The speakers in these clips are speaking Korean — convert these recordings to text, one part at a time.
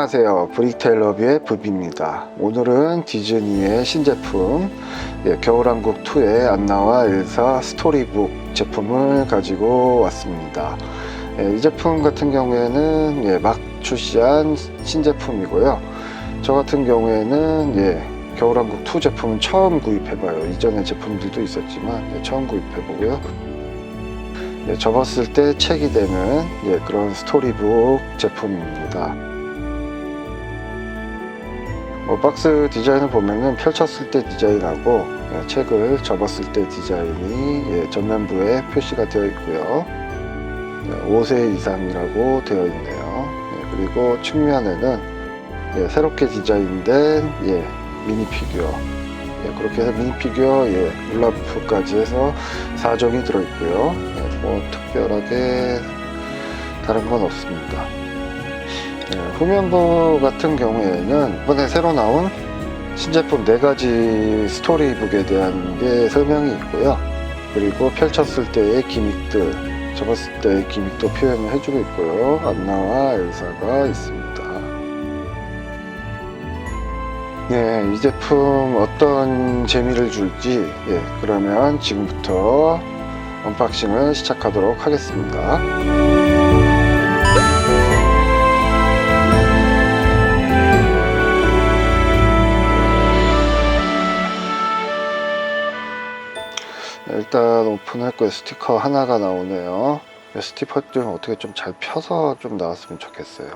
안녕하세요. 브릭테일러비의 부비입니다. 오늘은 디즈니의 신제품 예, 겨울왕국 2의 안나와 엘사 스토리북 제품을 가지고 왔습니다. 예, 이 제품 같은 경우에는 예, 막 출시한 신제품이고요. 저 같은 경우에는 예, 겨울왕국 2 제품은 처음 구입해봐요. 이전에 제품들도 있었지만 예, 처음 구입해보고요. 예, 접었을 때 책이 되는 예, 그런 스토리북 제품입니다. 뭐 박스 디자인을 보면은 펼쳤을 때 디자인하고 예, 책을 접었을 때 디자인이 예, 전면부에 표시가 되어 있고요. 예, 5세 이상이라고 되어 있네요. 예, 그리고 측면에는 예, 새롭게 디자인된 예, 미니 피규어 예, 그렇게 해서 미니 피규어 예, 울라프까지 해서 4종이 들어있고요. 예, 뭐 특별하게 다른 건 없습니다. 예, 후면부 같은 경우에는 이번에 새로 나온 신제품 4가지 스토리북에 대한 게 설명이 있고요. 그리고 펼쳤을 때의 기믹들, 접었을 때의 기믹도 표현을 해주고 있고요. 안나와 엘사가 있습니다. 예, 이 제품 어떤 재미를 줄지, 예, 그러면 지금부터 언박싱을 시작하도록 하겠습니다. 일단 오픈했고요. 스티커 하나가 나오네요. 스티커 좀 어떻게 좀 잘 펴서 좀 나왔으면 좋겠어요.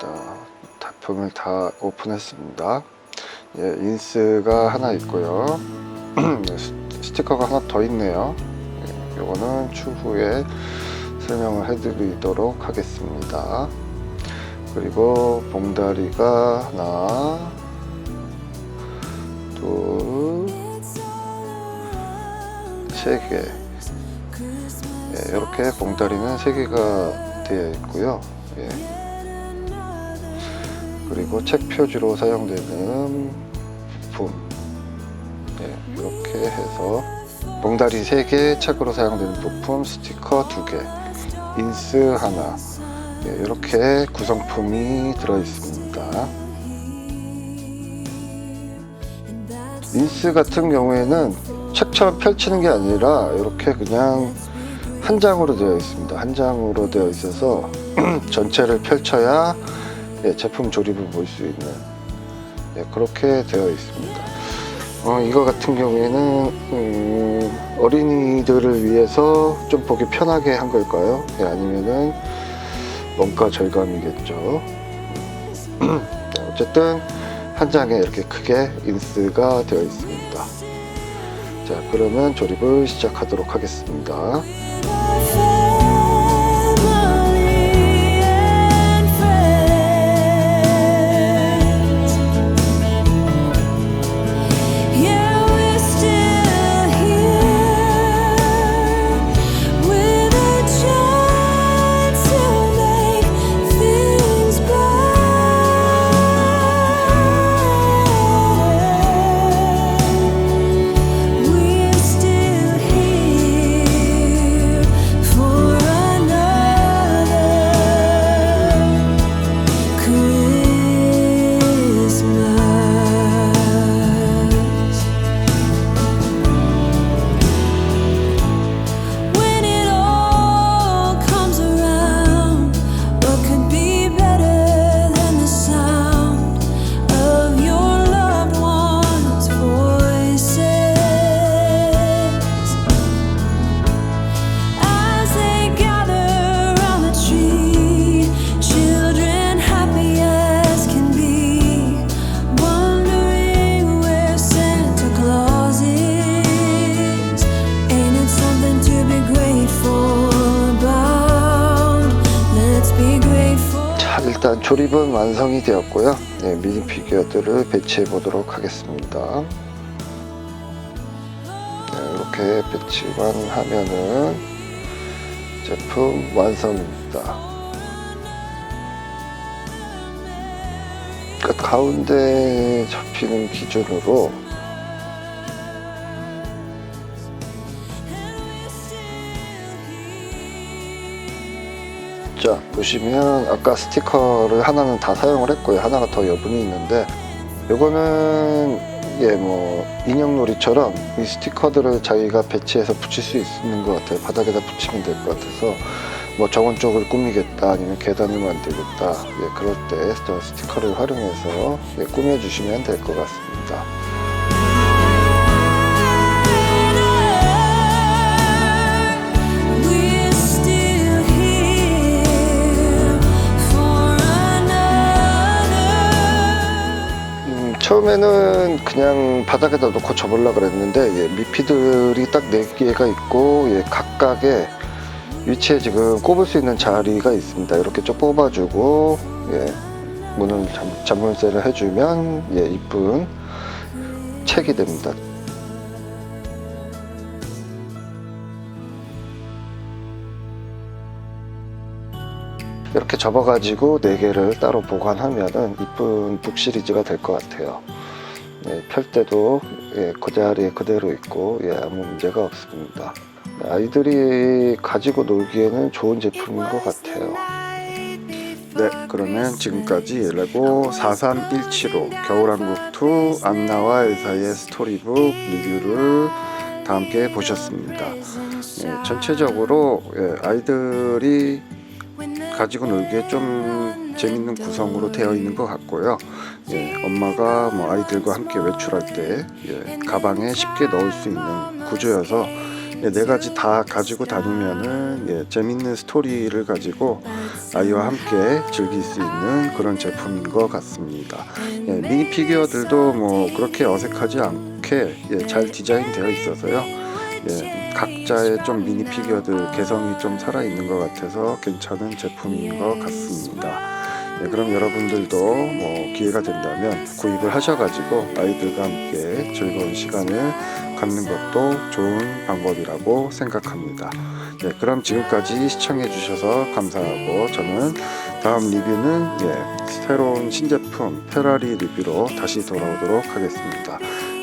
자, 단품을 다 오픈했습니다. 예, 인스가 하나 있고요. 네, 스- 스티커가 하나 더 있네요. 예, 이거는 추후에 설명을 해드리도록 하겠습니다. 그리고 봉다리가 하나, 둘, 세 개. 예, 이렇게 봉다리는 세 개가 되어 있고요. 예. 그리고 책 표지로 사용되는 부품. 예, 이렇게 해서 봉다리 3개, 책으로 사용되는 부품, 스티커 2개, 인스 하나, 예, 이렇게 구성품이 들어 있습니다. 인스 같은 경우에는 책처럼 펼치는 게 아니라 이렇게 그냥 한 장으로 되어 있습니다. 한 장으로 되어 있어서 전체를 펼쳐야 예, 제품 조립을 볼 수 있는 예, 그렇게 되어 있습니다. 어, 이거 같은 경우에는 음, 어린이들을 위해서 좀 보기 편하게 한 걸까요? 예, 아니면은 원가 절감이겠죠. 네, 어쨌든 한 장에 이렇게 크게 인스가 되어 있습니다. 자, 그러면 조립을 시작하도록 하겠습니다. 일단 조립은 완성이 되었고요. 네, 미니 피규어들을 배치해 보도록 하겠습니다. 네, 이렇게 배치만 하면은 제품 완성입니다. 그러니까 가운데 접히는 기준으로 자 보시면 아까 스티커를 하나는 다 사용을 했고요. 하나가 더 여분이 있는데 요거는 예 뭐 인형놀이처럼 이 스티커들을 자기가 배치해서 붙일 수 있는 것 같아요. 바닥에다 붙이면 될 것 같아서. 뭐 정원 쪽을 꾸미겠다 아니면 계단을 만들겠다. 예 그럴 때저 스티커를 활용해서 예, 꾸며주시면 될 것 같습니다 처음에는 그냥 바닥에다 놓고 접으려 그랬는데 예, 미피들이 딱네 개가 있고 예, 각각의 위치에 지금 꼽을 수 있는 자리가 있습니다. 이렇게 쭉 뽑아주고 예, 문을 잠, 잠물쇠를 해주면 예, 이쁜 책이 됩니다. 접어가지고 네 개를 따로 보관하면은 이쁜 북 시리즈가 될 것 같아요. 네, 펼 때도 예, 그 자리에 그대로 있고 예, 아무 문제가 없습니다. 네, 아이들이 가지고 놀기에는 좋은 제품인 것 같아요. 네, 그러면 지금까지 레고 43175 겨울왕국 2 안나와 엘사의 스토리북 리뷰를 다 함께 보셨습니다. 네, 전체적으로 예, 아이들이 가지고 놀기에 좀 재밌는 구성으로 되어 있는 것 같고요. 예, 엄마가 뭐 아이들과 함께 외출할 때 예, 가방에 쉽게 넣을 수 있는 구조여서 예, 네 가지 다 가지고 다니면은 예, 재밌는 스토리를 가지고 아이와 함께 즐길 수 있는 그런 제품인 것 같습니다. 예, 미니 피규어들도 뭐 그렇게 어색하지 않게 예, 잘 디자인되어 있어서요. 예, 각자의 좀 미니 피규어들 개성이 좀 살아 있는 것 같아서 괜찮은 제품인 것 같습니다. 예, 그럼 여러분들도 뭐 기회가 된다면 구입을 하셔가지고 아이들과 함께 즐거운 시간을 갖는 것도 좋은 방법이라고 생각합니다. 예, 그럼 지금까지 시청해 주셔서 감사하고 저는 다음 리뷰는 예, 새로운 신제품 페라리 리뷰로 다시 돌아오도록 하겠습니다.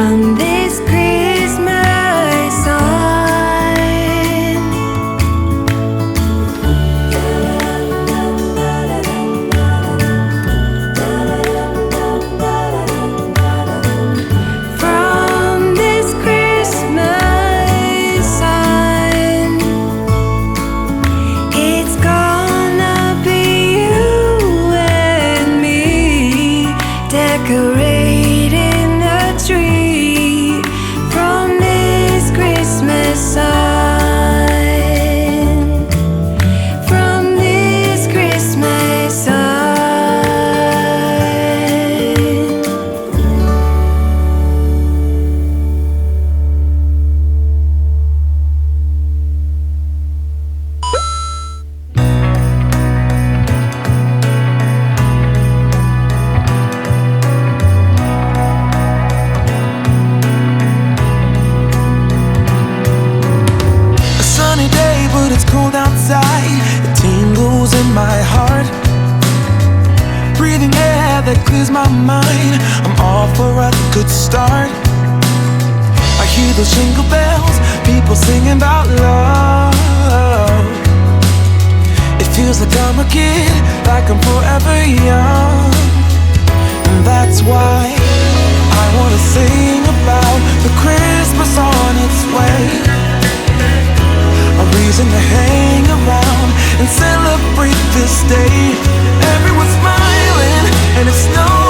From this cold outside It tingles in my heart. Breathing air that clears my mind I'm all for a good start. I hear those jingle bells People singing about love. It feels like I'm a kid Like I'm forever young. And that's why I wanna sing about The Christmas on its way temptation to hang around and celebrate this day. Everyone's smiling, and it's no